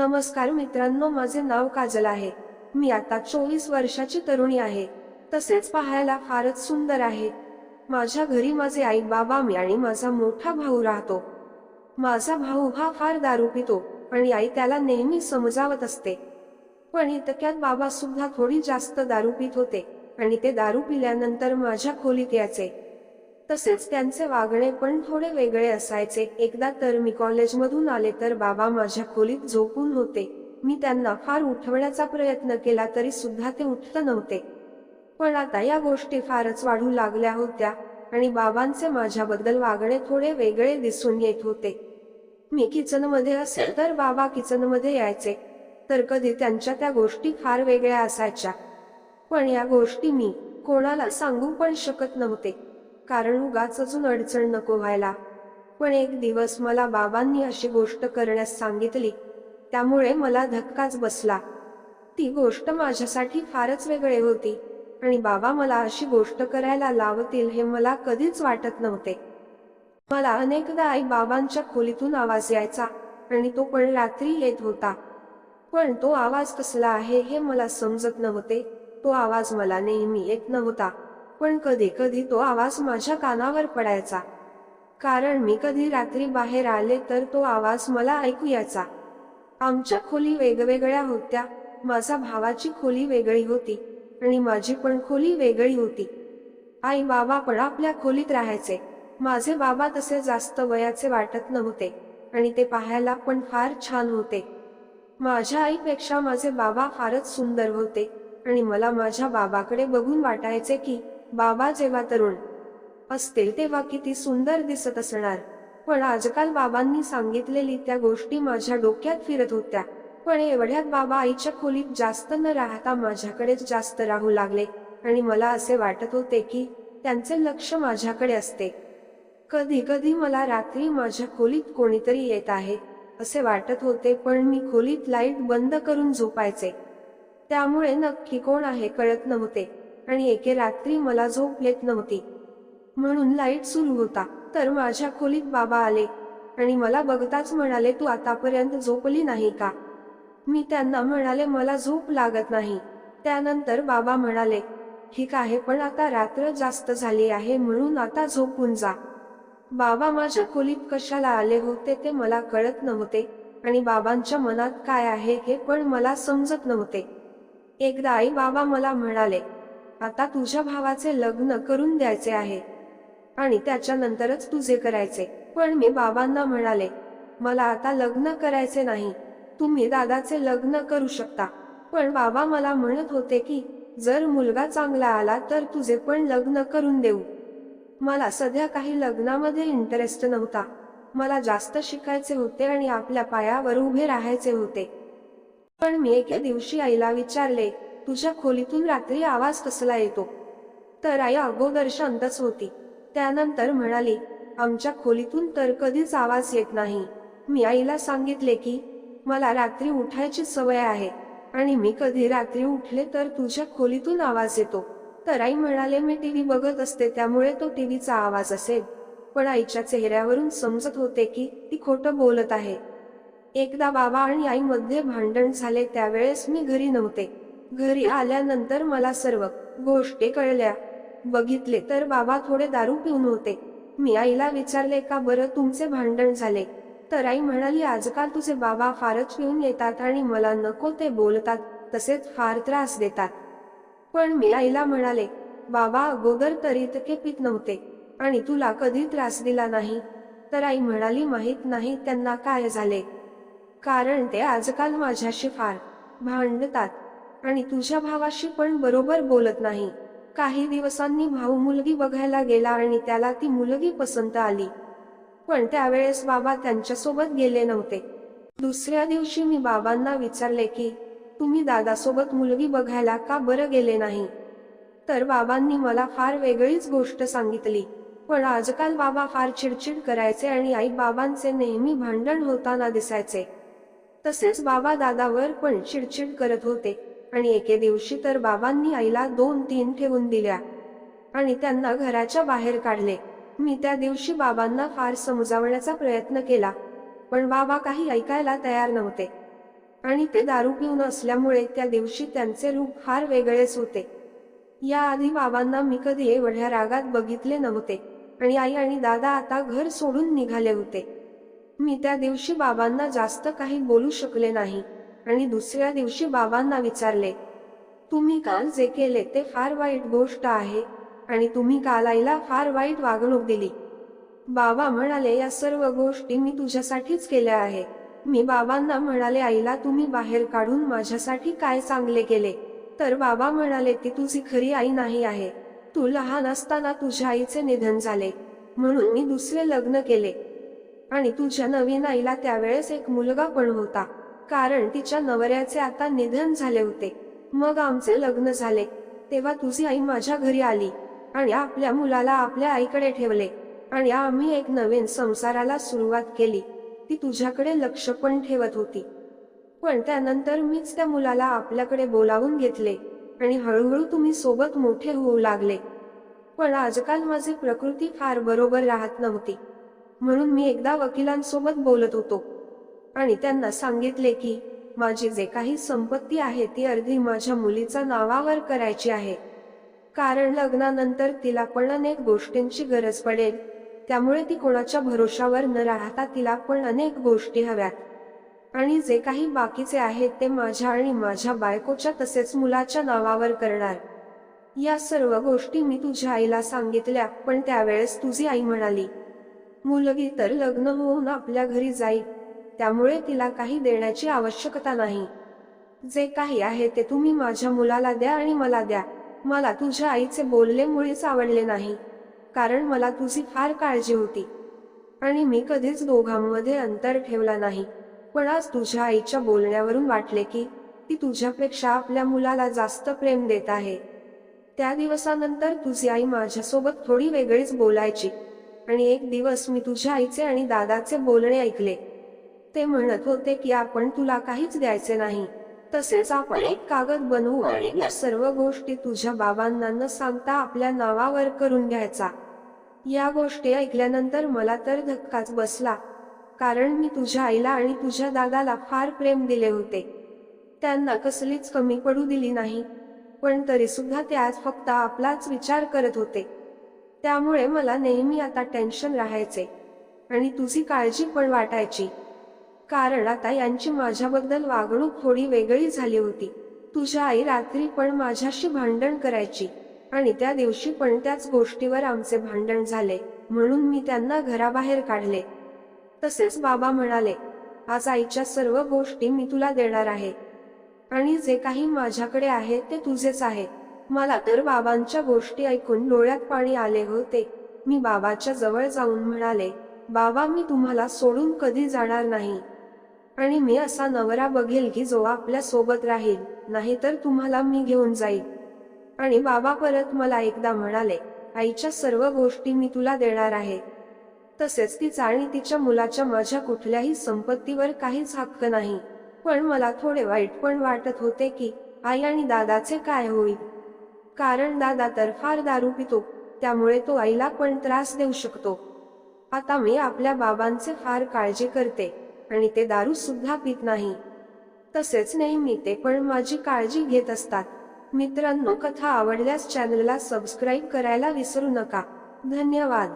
नमस्कार मित्रांनो माझे नाव काजल आहे. मी आता चोवीस वर्षाची तरुणी आहे. तसेच पाहायला फारच सुंदर आहे. माझ्या घरी माझे आई बाबा मी आणि माझा मोठा भाऊ राहतो. माझा भाऊ हा फार दारू पितो आणि आई त्याला नेहमी समजावत असते. पण इतक्यात बाबा सुद्धा थोडी जास्त दारू पित होते आणि ते दारू पिल्यानंतर माझ्या खोलीत यायचे. तसेच त्यांचे वागणे पण थोडे वेगळे असायचे. एकदा तर मी कॉलेजमधून आले तर बाबा माझ्या खोलीत झोपून होते. मी त्यांना फार उठवण्याचा प्रयत्न केला तरी सुद्धा ते उठत नव्हते. पण आता या गोष्टी फारच वाढू लागल्या होत्या आणि बाबांचे माझ्याबद्दल वागणे थोडे वेगळे दिसून येत होते. मी किचनमध्ये असेल तर बाबा किचनमध्ये यायचे. तर कधी त्यांच्या त्या गोष्टी फार वेगळ्या असायच्या. पण या गोष्टी मी कोणाला सांगू पण शकत नव्हते. कारण उगाच अजून अडचण नको व्हायला. पण एक दिवस मला बाबांनी अशी गोष्ट करण्यास सांगितली त्यामुळे मला धक्काच बसला. ती गोष्ट माझ्यासाठी फारच वेगळे होती आणि बाबा मला अशी गोष्ट करायला लावतील हे मला कधीच वाटत नव्हते. मला अनेकदा आई बाबांच्या खोलीतून आवाज यायचा आणि तो पण रात्री येत होता. पण तो आवाज कसला आहे हे मला समजत नव्हते तो आवाज मला नेहमी येत नव्हता. पण कधी कधी तो आवाज माझ्या कानावर पडायचा. कारण मी कधी रात्री बाहेर आले तर तो आवाज मला ऐकू यायचा. आमच्या खोली वेगवेगळ्या होत्या. माझा भावाची खोली वेगळी होती आणि माझी पण खोली वेगळी होती. आई बाबा पण आपल्या खोलीत राहायचे. माझे बाबा तसे जास्त वयाचे वाटत नव्हते आणि ते पाहायला पण फार छान होते. माझ्या आईपेक्षा माझे बाबा फारच सुंदर होते आणि मला माझ्या बाबाकडे बघून वाटायचे की बाबा जेव्हा तरुण असतील तेव्हा किती सुंदर दिसत असणार. पण आजकाल बाबांनी सांगितलेली त्या गोष्टी माझ्या डोक्यात फिरत होत्या. पण एवढ्यात बाबा आईच्या खोलीत जास्त न राहता माझ्याकडेच जास्त राहू लागले. आणि मला असे वाटत होते की त्यांचे लक्ष माझ्याकडे असते. कधी कधी मला रात्री माझ्या खोलीत कोणीतरी येत आहे असे वाटत होते पण मी खोलीत लाइट बंद करून झोपायचे. त्यामुळे नक्की कोण आहे कळत नव्हते. आणि एके रात्री मला झोप येत नव्हती. म्हणून लाइट सुरू होता तर माझ्या खोलीत बाबा आले आणि मला बघताच म्हणाले तू आतापर्यंत झोपली नाही का? मी त्यांना म्हणाले मला झोप लागत नाही. त्यानंतर बाबा म्हणाले ठीक आहे पण आता रात्र जास्त झाली आहे म्हणून आता झोपून जा. बाबा माझ्या खोलीत कशाला आले होते ते मला कळत नव्हते आणि बाबांच्या मनात काय आहे हे पण मला समजत नव्हते. एकदा आई बाबा मला म्हणाले आता तुझ्या भावाचे लग्न करून द्यायचे आहे. आणि त्याच्यानंतरच तुझे करायचे. पण मी बाबांना म्हणाले मला आता लग्न करायचे नाही. तुम्ही दादाचे लग्न करू शकता. पण बाबा मला म्हणत होते की जर मुलगा चांगला आला तर तुझे पण लग्न करून देऊ. मला सध्या काही लग्नामध्ये इंटरेस्ट नव्हता. मला जास्त शिकायचे होते आणि आपल्या पायावर उभे राहायचे होते. पण मी एके दिवशी आईला विचारले तुझ्या खोलीतून रात्री आवाज कसला येतो? तर आई अगोदर शांतच होती. त्यानंतर म्हणाली आमच्या खोलीतून तर कधीच आवाज येत नाही. मी आईला सांगितले की मला रात्री उठायची सवय आहे. आणि मी कधी रात्री उठले तर तुझ्या खोलीतून आवाज येतो. तर आई म्हणाले मी टीव्ही बघत असते त्यामुळे तो टीव्हीचा आवाज असेल. पण आईच्या चेहऱ्यावरून समजत होते की ती खोटं बोलत आहे. एकदा बाबा आणि आई मध्ये भांडण झाले त्यावेळेस मी घरी नव्हते. घरी आल्यानंतर मला सर्व गोष्टी कळल्या. बघितले तर बाबा थोडे दारू पिऊन होते. मी आईला विचारले का बरं तुमचे भांडण झाले? तर आई म्हणाली आजकाल तुझे बाबा फारच पिऊन येतात आणि मला नको ते बोलतात तसेच फार त्रास देतात. पण मी आईला म्हणाले बाबा अगोदर तरी इतके पित नव्हते आणि तुला कधी त्रास दिला नाही. तर आई म्हणाली माहीत नाही त्यांना काय झाले. कारण ते आजकाल माझ्याशी फार भांडतात. आणि तुझ्या भावाशी पण बरोबर बोलत नाही. काही दिवसांनी भाऊ मुलगी बघायला गेला आणि त्याला ती मुलगी पसंत आली. पण त्यावेळेस बाबा त्यांच्यासोबत गेले नव्हते. दुसऱ्या दिवशी मी बाबांना विचारले की तुम्ही दादासोबत मुलगी बघायला का बरं गेले नाही? तर बाबांनी मला फार वेगळीच गोष्ट सांगितली. पण आजकाल बाबा फार चिडचिड करायचे आणि आई बाबांचे नेहमी भांडण होताना दिसायचे. तसेच बाबा दादावर पण चिडचिड करत होते. आणि एके दिवशी तर बाबांनी आईला दोन तीन ठेवून दिल्या. आणि त्यांना घराच्या बाहेर काढले. मी त्या दिवशी बाबांना फार समजावण्याचा प्रयत्न केला. पण बाबा काही ऐकायला तयार नव्हते. आणि ते दारू पिऊन असल्यामुळे त्या दिवशी त्यांचे रूप फार वेगळेच होते. याआधी बाबांना मी कधी एवढ्या रागात बघितले नव्हते. आणि आई आणि दादा आता घर सोडून निघाले होते. मी त्या दिवशी बाबांना जास्त काही बोलू शकले नाही. आणि दुसऱ्या दिवशी बाबांना विचारले तुम्ही काल जे केले ते फार वाईट गोष्ट आहे आणि तुम्ही काल आईला फार वाईट वागणूक दिली. बाबा म्हणाले या सर्व गोष्टी मी तुझ्यासाठीच केल्या आहे. मी बाबांना म्हणाले आईला तुम्ही बाहेर काढून माझ्यासाठी काय चांगले केले? तर बाबा म्हणाले ती तुझी खरी आई नाही आहे. तू लहान असताना तुझ्या आईचे निधन झाले. म्हणून मी दुसरे लग्न केले. आणि तुझ्या नवीन आईला त्यावेळेस एक मुलगा पण होता. कारण तिच्या नवऱ्याचे आता निधन झाले होते. मग आमचे लग्न झाले. तेव्हा तुझी आई माझ्या घरी आली आणि आपल्या मुलाला आपल्या आईकडे ठेवले आणि आम्ही एक नवीन संसाराला सुरुवात केली. ती तुझ्याकडे लक्ष पण ठेवत होती. पण त्यानंतर मीच त्या मुलाला आपल्याकडे बोलावून घेतले आणि हळूहळू तुम्ही सोबत मोठे होऊ लागले. पण आजकाल माझी प्रकृती फार बरोबर राहत नव्हती. म्हणून मी एकदा वकिलांसोबत बोलत होतो. आणि त्यांना सांगितले की माझी जे काही संपत्ती आहे ती अर्धी माझ्या मुलीचा नावावर करायची आहे. कारण लग्नानंतर तिला पण अनेक गोष्टींची गरज पडेल. त्यामुळे ती कोणाच्या भरोशावर न राहता तिला पण अनेक गोष्टी हव्यात. आणि जे काही बाकीचे आहेत ते माझ्या आणि माझ्या बायकोच्या तसेच मुलाच्या नावावर करणार. या सर्व गोष्टी मी तुझ्या आईला सांगितल्या पण त्यावेळेस तुझी आई म्हणाली मुलगी तर लग्न होऊन आपल्या घरी जाईल. त्यामुळे तिला काही देण्याची आवश्यकता नाही. जे काही आहे ते तुम्ही माझ्या मुलाला द्या आणि मला द्या. मला तुझ्या आईचे बोलले मुळीच आवडले नाही. कारण मला तुझी फार काळजी होती. आणि मी कधीच दोघांमध्ये अंतर ठेवला नाही. पण आज तुझ्या आईच्या बोलण्यावरून वाटले की ती तुझ्यापेक्षा आपल्या मुलाला जास्त प्रेम देत आहे. त्या दिवसानंतर तुझी आई माझ्यासोबत थोडी वेगळीच बोलायची. आणि एक दिवस मी तुझ्या आईचे आणि दादाचे बोलणे ऐकले. ते म्हणत होते की आपण तुला काहीच द्यायचे नाही. तसेच आपण एक कागद बनवू आणि या सर्व गोष्टी तुझ्या बाबांना न सांगता आपल्या नावावर करून घ्यायचा. या गोष्टी ऐकल्यानंतर मला तर धक्काच बसला. कारण मी तुझ्या आईला आणि तुझ्या दादाला फार प्रेम दिले होते. त्यांना कसलीच कमी पडू दिली नाही. पण तरी सुद्धा ते आज फक्त आपलाच विचार करत होते. त्यामुळे मला नेहमी आता टेन्शन राहायचे. आणि तुझी काळजी पण वाटायची. कारण आता यांची माझ्याबद्दल वागणूक थोडी वेगळी झाली होती. तुझ्या आई रात्री पण माझ्याशी भांडण करायची आणि त्या दिवशी पण त्याच गोष्टीवर आमचे भांडण झाले म्हणून मी त्यांना घराबाहेर काढले. तसेच बाबा म्हणाले आज आईच्या सर्व गोष्टी मी तुला देणार आहे. आणि जे काही माझ्याकडे आहे ते तुझेच आहे. मला तर बाबांच्या गोष्टी ऐकून डोळ्यात पाणी आले होते. मी बाबाच्या जवळ जाऊन म्हणाले बाबा मी तुम्हाला सोडून कधी जाणार नाही. आणि मी असा नवरा बघेल की जो आपल्यासोबत राहील नाहीतर तुम्हाला मी घेऊन जाईल. आणि बाबा परत मला एकदा म्हणाले आईच्या सर्व गोष्टी मी तुला देणार आहे. तसेच तिचा आणि तिच्या मुलाच्या माझ्या कुठल्याही संपत्तीवर काहीच हक्क नाही. पण मला थोडे वाईट पण वाटत होते की आई आणि दादाचे काय होईल? कारण दादा तर फार दारू पितो त्यामुळे तो आईला पण त्रास देऊ शकतो. आता मी आपल्या बाबांचे फार काळजी करते. आणि ते दारू सुद्धा पित नाही. तसेच नेहमी ते पण माझी काळजी घेत असतात. मित्रांनो कथा आवडल्यास चॅनलला सबस्क्राईब करायला विसरू नका. धन्यवाद.